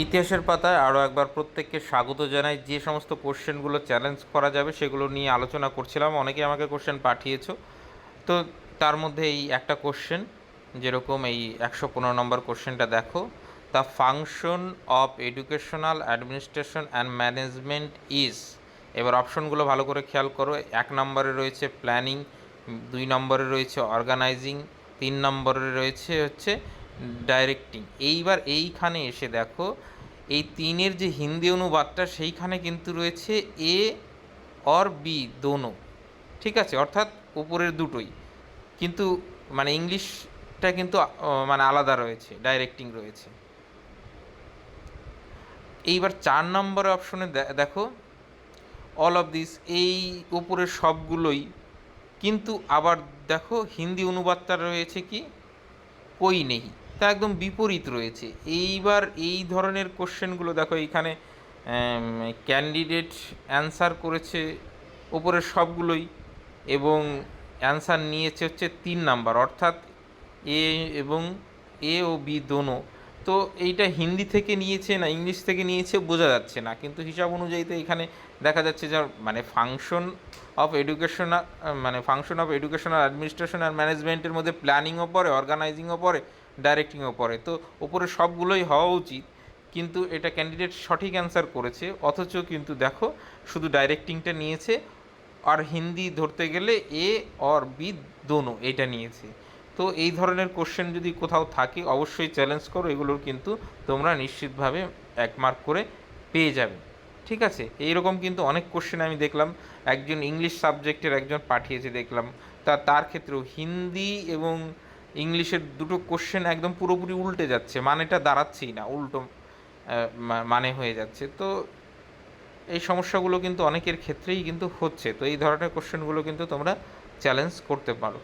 ইতিহাসের পাতায় আরও একবার প্রত্যেককে স্বাগত জানাই। যে সমস্ত কোশ্চেনগুলো চ্যালেঞ্জ করা যাবে সেগুলো নিয়ে আলোচনা করছিলাম। অনেকে আমাকে কোশ্চেন পাঠিয়েছো। তো তার মধ্যে এই একটা কোশ্চেন, যেরকম এই একশো পনেরো নম্বর কোশ্চেনটা দেখো। The function of educational administration and management is এবার অপশনগুলো ভালো করে খেয়াল করো। এক নম্বরে রয়েছে প্ল্যানিং দুই নম্বরে রয়েছে অর্গানাইজিং তিন নম্বরে রয়েছে হচ্ছে ডাইরেক্টিং এইবার এইখানে এসে দেখো, এই তিনের যে হিন্দি অনুবাদটা সেইখানে কিন্তু রয়েছে এ অর বি দোনো। ঠিক আছে? অর্থাৎ উপরের দুটোই। কিন্তু মানে ইংলিশটা কিন্তু মানে আলাদা রয়েছে ডাইরেক্টিং রয়েছে। এইবার চার নম্বর অপশনে দেখো অল অফ দিস এই উপরের সবগুলোই কিন্তু আবার দেখো, হিন্দি অনুবাদটা রয়েছে কি? কই নেই। তা একদম বিপরীত রয়েছে। এইবার এই ধরনের কোশ্চেনগুলো দেখো এইখানে ক্যান্ডিডেট অ্যান্সার করেছে ওপরের সবগুলোই এবং অ্যান্সার নিয়েছে হচ্ছে তিন নাম্বার। অর্থাৎ এ এবং এ ও বি দোনো। তো এইটা হিন্দি থেকে নিয়েছে না ইংলিশ থেকে নিয়েছে বোঝা যাচ্ছে না। কিন্তু হিসাব অনুযায়ী তো এখানে দেখা যাচ্ছে যে মানে ফাংশন অফ এডুকেশনাল মানে ফাংশন অফ এডুকেশনাল অ্যাডমিনিস্ট্রেশন আর ম্যানেজমেন্টের মধ্যে প্ল্যানিংও পড়ে অর্গানাইজিংও পড়ে ডাইরেক্টিংও পড়ে। তো ওপরে সবগুলোই হওয়া উচিত, কিন্তু এটা ক্যান্ডিডেট সঠিক অ্যান্সার করেছে, অথচ কিন্তু দেখো শুধু ডাইরেক্টিংটা নিয়েছে, আর হিন্দি ধরতে গেলে এ অর বি দোনো এটা নিয়েছে। তো এই ধরনের কোশ্চেন যদি কোথাও থাকে, অবশ্যই চ্যালেঞ্জ করো। এগুলোর কিন্তু তোমরা নিশ্চিতভাবে এক মার্ক করে পেয়ে যাবে। ঠিক আছে? এইরকম কিন্তু অনেক কোশ্চেন আমি দেখলাম। একজন ইংলিশ সাবজেক্টের একজন পাঠিয়েছে দেখলাম। তা, তার ক্ষেত্রেও হিন্দি এবং ইংলিশের দুটো কোশ্চেন একদম পুরোপুরি উল্টে যাচ্ছে। মানেটা দাঁড়াচ্ছেই না, উল্টো মানে হয়ে যাচ্ছে। তো এই সমস্যাগুলো কিন্তু অনেকের ক্ষেত্রেই কিন্তু হচ্ছে। তো এই ধরনের কোশ্চেনগুলো কিন্তু তোমরা চ্যালেঞ্জ করতে পারো।